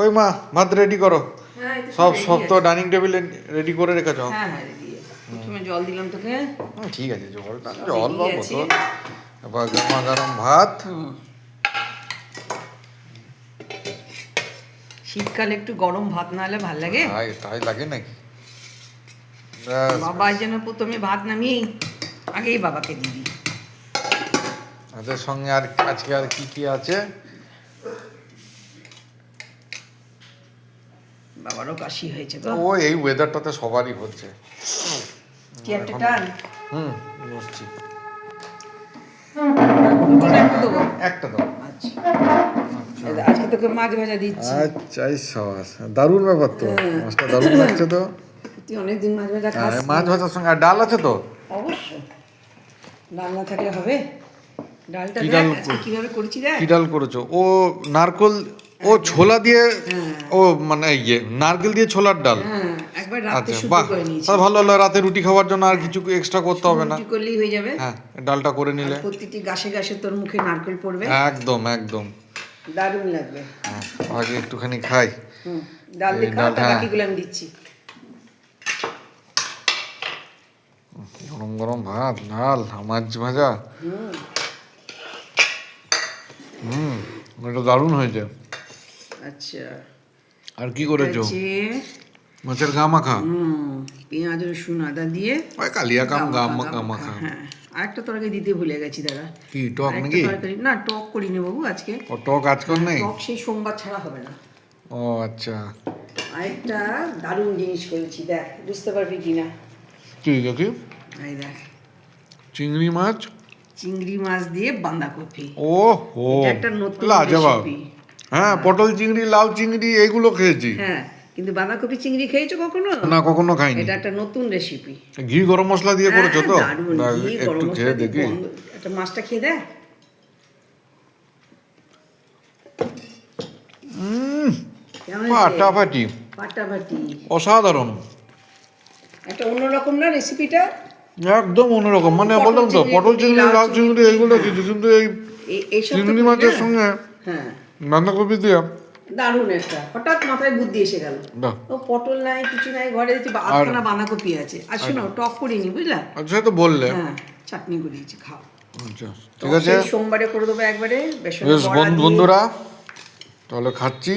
কই মা ভাত রেডি করো। হ্যাঁ সব সব তো ডাইনিং টেবিলে রেডি করে রেখেছো? হ্যাঁ হ্যাঁ রেডি প্রথমে জল দিলাম তোকে। ঠিক আছে জলটা জল বা বোতল এবার গরমা গরম ভাত। শীতকালে একটু গরম ভাত না হলে ভালো লাগে। তাই তাই লাগে নাকি? বাবা যেন প্রথমে ভাত নামিয়ে আগেই বাবাকে দিয়ে দিই। সঙ্গে আর আজকে আর কি কি আছে? বাবারও কাশি হয়েছে তো। ও এই ওয়েদারটাতে সবারই হচ্ছে। চেয়ারটা টান। হুম না একটু একটা দাও আচ্ছা। আজকে তোকে মাছ ভাজা দিচ্ছি। আচ্ছা সাবাস দারুণ ব্যাপার তো। হ্যাঁ। মাছটা দারুণ লাগছে তো। তুই অনেকদিন মাছ ভাজা খাস মাছ ভাজার সঙ্গে আর ডাল আছে তো? অবশ্যই। ডাল না থাকলে হবে? ডালটা কি দেখ কীভাবে করেছি দেখ। কি ডাল করেছ? ও নারকল ও ছোলা দিয়ে হ্যাঁ। ও মানে ইয়ে নারকেল দিয়ে ছোলার ডাল? হ্যাঁ একবার রাতে আচ্ছা শুদ্ধ বাহ করে নিয়েছি। তাহলে ভালো হলো রাতে রুটি খাওয়ার জন্য আর কিছু এক্সট্রা করতে হবে না। রুটি করলেই হয়ে যাবে। হ্যাঁ ডালটা করে নিলে। প্রতিটি গাছে গাছে তোর মুখে নারকেল পড়বে। একদম একদম। দারুণ লাগবে। হ্যাঁ, আগে একটুখানি খাই। ডাল দিয়ে খাও ডালটা- বাকিগুলো আমি দিচ্ছি। গরম গরম ভাত ডাল মাছ ভাজা। হুম। হুম এটা দারুণ হয়েছে। আচ্ছা। আর কি করেছ? মাছের গা মাখা? হুম পেঁয়াজ রসুন আদা দিয়ে ওই কালিয়া কাম গা মাখা মাখা, হ্যাঁ। আরেকটা তরকারি দিতে ভুলে গেছি দাদা। কি টক নাকি? না টক করিনি বাবু আজকে। ও টক আজকাল নেই? টক সেই সোমবার ছাড়া হবে না। ও আচ্ছা। আরেকটা দারুণ জিনিস করেছি দেখ বুঝতে পারবি কি না? কি দেখি এই দেখ। চিংড়ি মাছ? চিংড়ি মাছ দিয়ে বাঁধাকপি। ও হো একটা নতুন রেসিপি হ্যাঁ পটল চিংড়ি লাউ চিংড়ি এইগুলো খেয়েছি। হ্যাঁ কিন্তু বাঁধাকপি চিংড়ি খেয়েছো কখনো? না কখনো খাইনি। এটা একটা নতুন রেসিপি ঘি গরম মশলা দিয়ে করেছ তো? হ্যাঁ, গরম একটু খেয়ে দেখি। একটা মাছটা খেয়ে হয়েছে? ফাটাফাটি ফাটাফাটি অসাধারণ। একটা অন্যরকম না রেসিপিটা একদম অন্যরকম। মানে বললাম তো চিংড়ি, পটল চিংড়ি লাউ চিংড়ি। এগুলো। কিছু কিন্তু এই তো চিংড়ি মাছের সঙ্গে হ্যাঁ। বাঁধাকপি দিয়ে? দারুণ একটা। হঠাৎ মাথায় বুদ্ধি এসে গেল। তো পটল নাই কিছু নাই ঘরে দেখছি আটখানা বাঁধাকপি আছে। আর শোনো টক করিনি বুঝলা? আচ্ছা তো বললে। হ্যাঁ চাটনি করিয়েছি খাও। আচ্ছা ঠিক আছে। সোমবারে করে দেবো একবারে বেশ বন্ধুরা তাহলে খাচ্ছি।